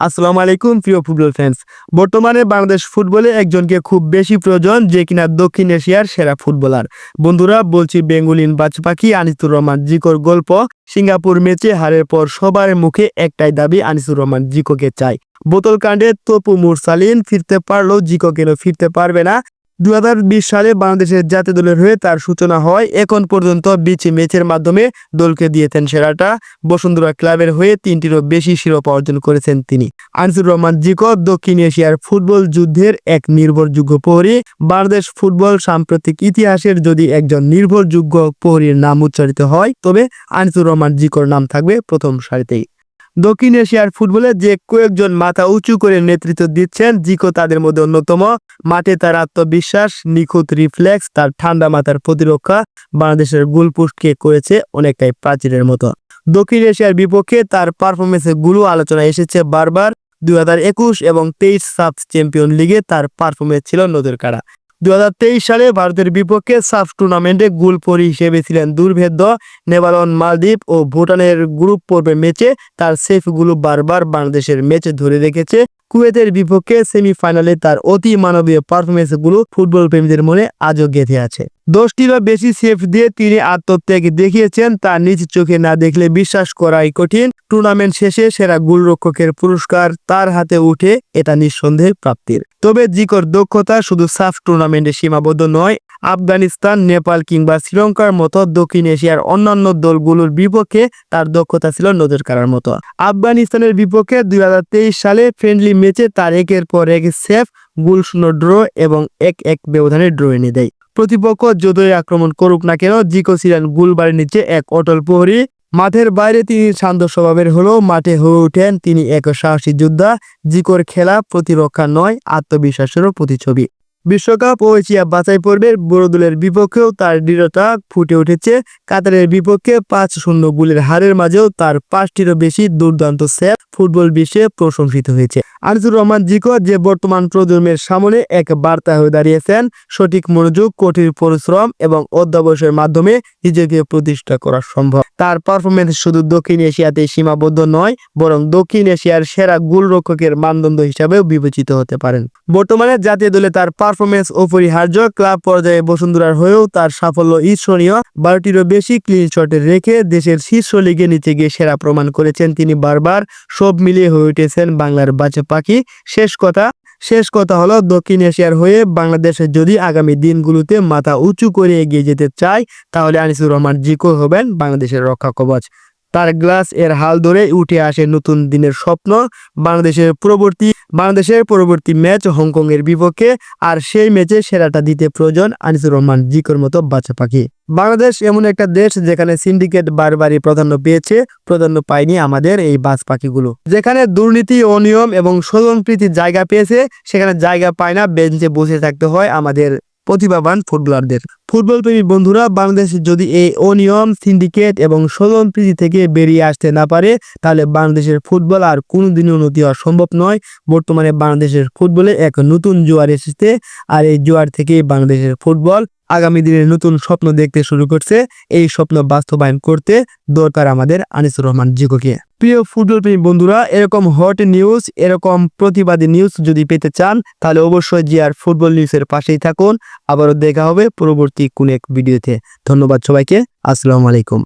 আসসালামু আলাইকুম, প্রিয় ফুটবল ফ্যান্স বর্তমানে বাংলাদেশ ফুটবলে একজনকে খুব বেশি প্রয়োজন যে কিনা দক্ষিণ এশিয়ার সেরা ফুটবলার। বন্ধুরা, বলছি বেঙ্গুলিন বাজপাখি আনিসুর রহমান জিকোর গল্প। সিঙ্গাপুর ম্যাচে হারের পর সবার মুখে একটাই দাবি, আনিসুর রহমান জিকোকে চাই। বোতল কাণ্ডে তপু মুরসালিন ফিরতে পারলেও জিকো কেন ফিরতে পারবে না? দু হাজার বিশ সালে বাংলাদেশের জাতীয় দলের হয়ে তার সূচনা হয়। এখন পর্যন্ত বিচি ম্যাচের মাধ্যমে দলকে দিয়েছেন সেরাটা। বসুন্ধরা ক্লাবের হয়ে তিনটিরও বেশি শিরোপা অর্জন করেছেন তিনি। আনসুর রহমান জিকো, দক্ষিণ এশিয়ার ফুটবল যুদ্ধের এক নির্ভরযোগ্য প্রহরী। বাংলাদেশ ফুটবল সাম্প্রতিক ইতিহাসের যদি একজন নির্ভরযোগ্য প্রহরীর নাম উচ্চারিত হয়, তবে আনসুর রহমান জিকোর নাম থাকবে প্রথম সারিতেই। দক্ষিণ এশিয়ার ফুটবলে যে কয়েকজন মাথা উঁচু করে নেতৃত্ব দিচ্ছেন, জিকো তাদের মধ্যে অন্যতম। মাঠে তার আত্মবিশ্বাস, নিখুঁত রিফ্লেক্স, তার ঠান্ডা মাথার প্রতিরক্ষা বাংলাদেশের গোলপোস্টকে করেছে অনেকটাই প্রাচীরের মতো। দক্ষিণ এশিয়ার বিপক্ষে তার পারফরমেন্সেরগুলো আলোচনা এসেছে বারবার। দুই হাজার একুশ এবং তেইশ সাফ চ্যাম্পিয়ন লিগে তার পারফরমেন্স ছিল নজর কাড়া দু হাজার তেইশ সালে ভারতের বিপক্ষে সাফ টুর্নামেন্টে গোলপরি হিসেবে ছিলেন দুর্ভেদ্য নেপালন মালদ্বীপ ও ভুটানের গ্রুপ পর্বে ম্যাচে তার সেফগুলো বারবার বাংলাদেশের ম্যাচে ধরে রেখেছে। কুয়েতের বিপক্ষে সেমিফাইনালে তার অতি মানবীয় পারফরমেন্সগুলো ফুটবল প্রেমীদের মনে আজও গেঁথে আছে। দশটিরও বেশি সেফ দিয়ে তিনি আত্মত্যাগ দেখিয়েছেন, তা নিজ চোখে না দেখলে বিশ্বাস করাই কঠিন। টুর্নামেন্ট শেষে সেরা গোলরক্ষকের পুরস্কার তার হাতে উঠে, এটা নিঃসন্দেহে প্রাপ্তির। তবে জিকর দক্ষতা শুধু সাফ টুর্নামেন্টে সীমাবদ্ধ নয় আফগানিস্তান, নেপাল কিংবা শ্রীলঙ্কার মতো দক্ষিণ এশিয়ার অন্যান্য দলগুলোর বিপক্ষে তার দক্ষতা ছিল নজর কাড়ার মতো। আফগানিস্তানের বিপক্ষে দুই হাজার তেইশ সালে ফ্রেন্ডলি ম্যাচে তার একের পর এক সেফ গোল শূন্য ড্র এবং এক এক ব্যবধানে ড্র এনে দেয়। প্রতিপক্ষ যতই আক্রমণ করুক না কেন, জিকো ছিলেন গোলবারের নিচে এক অটল প্রহরী। মাঠের বাইরে তিনি শান্ত স্বভাবের হলেও মাঠে হয়ে ওঠেন তিনি এক সাহসী যোদ্ধা। জিকোর খেলা প্রতিরক্ষা নয়, আত্মবিশ্বাসেরও প্রতিছবি বিশ্বকাপ ও এশিয়া বাছাই পর্বের বড় দলের বিপক্ষেও তার দৃঢ়তা ফুটে উঠেছে। কাতারের বিপক্ষে পাঁচ শূন্য গোলের হারের মাঝেও তার পাঁচটিরও বেশি দুর্দান্ত সেট ফুটবল বিশ্বে প্রশংসিত হয়েছে। আনিসুর রহমান জিকো যে বর্তমান প্রজন্মের সামনে এক বার্তা হয়ে দাঁড়িয়েছেন, সঠিক মনোযোগ, কঠিন পরিশ্রম এবং অধ্যাবসায়ের মাধ্যমে নিজেকে প্রতিষ্ঠা করা সম্ভব। তার পারফরমেন্স শুধু দক্ষিণ এশিয়াতে সীমাবদ্ধ নয়, বরং দক্ষিণ এশিয়ার সেরা গোলরক্ষকের মানদণ্ড হিসাবেও বিবেচিত হতে পারেন। বর্তমানে জাতীয় দলে তার পারফরমেন্স অপরিহার্য ক্লাব পর্যায়ে বসুন্ধরার হয়েও তার সাফল্য ঈর্ষণীয়। বারোটিরও বেশি ক্লিন শটে রেখে দেশের শীর্ষ লিগে নিচে গিয়ে সেরা প্রমাণ করেছেন তিনি বারবার। সব মিলিয়ে হয়ে উঠেছেন বাংলার বাচ্চা পাখি। শেষ কথা শেষ কথা হলো দক্ষিণ এশিয়ার হয়ে বাংলাদেশে যদি আগামী দিনগুলোতে মাথা উঁচু করে এগিয়ে যেতে চায়, তাহলে আনিসুর রহমান জিকো হবেন বাংলাদেশের রক্ষা কবচ। তার গ্লাস এর হাল ধরে উঠে আসে নতুন দিনের স্বপ্ন, বাংলাদেশের পরবর্তী বাংলাদেশের পরবর্তী ম্যাচ হংকং এর বিপক্ষে। আর সেই ম্যাচে সেরাটা দিতে প্রয়োজন আনিসুর রহমান জিকোর মতো বাচ্চা পাখি। বাংলাদেশ এমন একটা দেশ যেখানে সিন্ডিকেট বারবারই প্রাধান্য পেয়েছে, প্রাধান্য পায়নি আমাদের এই বাজ পাখিগুলো। যেখানে দুর্নীতি, অনিয়ম এবং স্বজনপ্রীতির জায়গা পেয়েছে, সেখানে জায়গা পায় না, বেঞ্চে বসে থাকতে হয় আমাদের প্রতিভাবান ফুটবলারদের। ফুটবল প্রেমী বন্ধুরা, বাংলাদেশ যদি এই অনিয়ম, সিন্ডিকেট এবং স্বজনপ্রীতি থেকে বেরিয়ে আসতে না পারে, তাহলে বাংলাদেশের ফুটবল আর কোনোদিনই উন্নতি হওয়া সম্ভব নয়। বর্তমানে বাংলাদেশের ফুটবলে এক নতুন জোয়ার এসেছে আর এই জোয়ার থেকেই বাংলাদেশের ফুটবল আগামী দিনে নতুন স্বপ্ন দেখতে শুরু করছে। এই স্বপ্ন বাস্তবায়ন করতে দরকার আমাদের আনিসুর রহমান জিকোকে প্রিয় ফুটবল প্রেমী বন্ধুরা, এরকম হট নিউজ, এরকম প্রতিবাদী নিউজ যদি পেতে চান, তাহলে অবশ্যই জিআর ফুটবল নিউজের পাশেই থাকুন। আবারও দেখা হবে পরবর্তী কোন এক ভিডিওতে ধন্যবাদ সবাইকে। আসসালামু আলাইকুম।